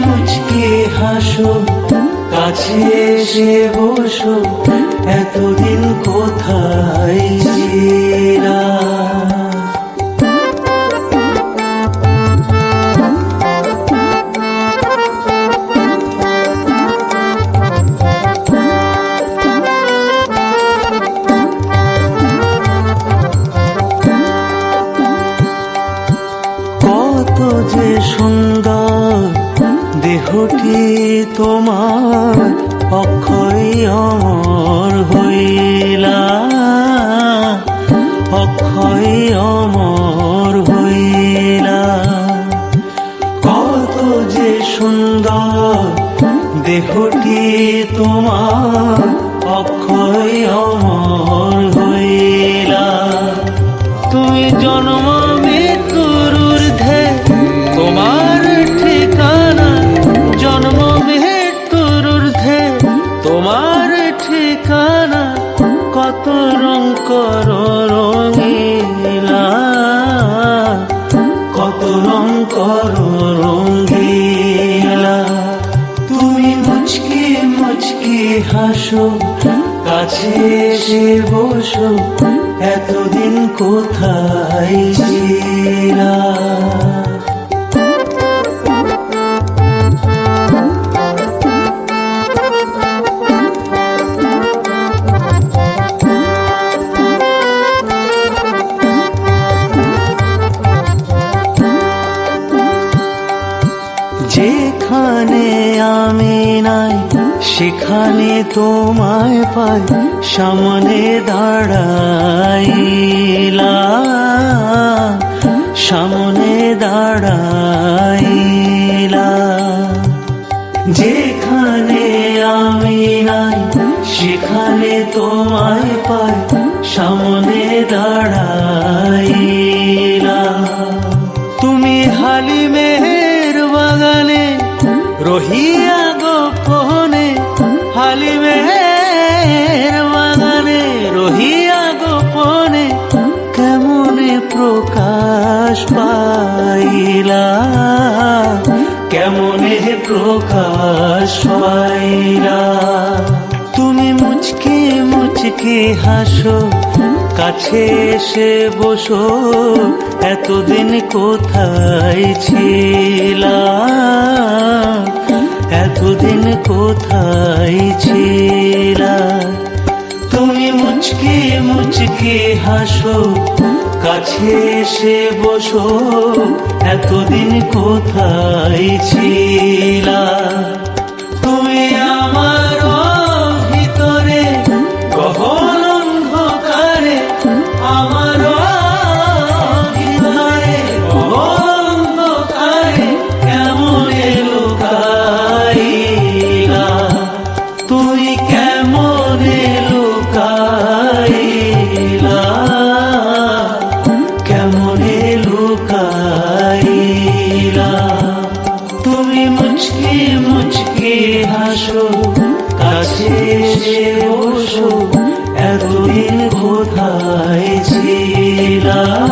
মুচকে হাসো কাছে এসে বসো এতদিন কোথায় ছিলা? কত যে সুন্দর দেহটি তোমার অক্ষয় অমর হইলা। অক্ষয় অমর হইলা। কত যে সুন্দর দেহটি তোমার অক্ষয় অমর হইলা। তুমি জন্ম তোমার ঠিকানা কত রং কর রঙিলা? কত রং কর রঙ্গিলা তুমি মুচকি মুচকি হাসো, কাছে এসে বসো, এতদিন কোথায় ছিলা? যেখানে আমি নাই, সেখানে তোমায় পাই, সামনে দাঁড়াইলা সামনে দাঁড়াইলা যেখানে আমি নাই, সেখানে তোমায় পাই রহিয়া গোপনে হালিমের বাগানে, রহিয়া গোপনে কেমনে প্রকাশ পাইলা? কেমনে প্রকাশ পাইলা? তুমি মুচকে মুচকে হাসো, কাছে এসে বসো, এতদিন কোথায় ছিলা? এতদিন কোথায় ছিলা? তুমি মুচকে মুচকে হাসো কাছে এসে বসো এতদিন কোথায় ছিলা? লুকাইলা তুমি মুচকে মুচকে হাসো কাছে এসে বসো এতদিন কোথায় ছিলা?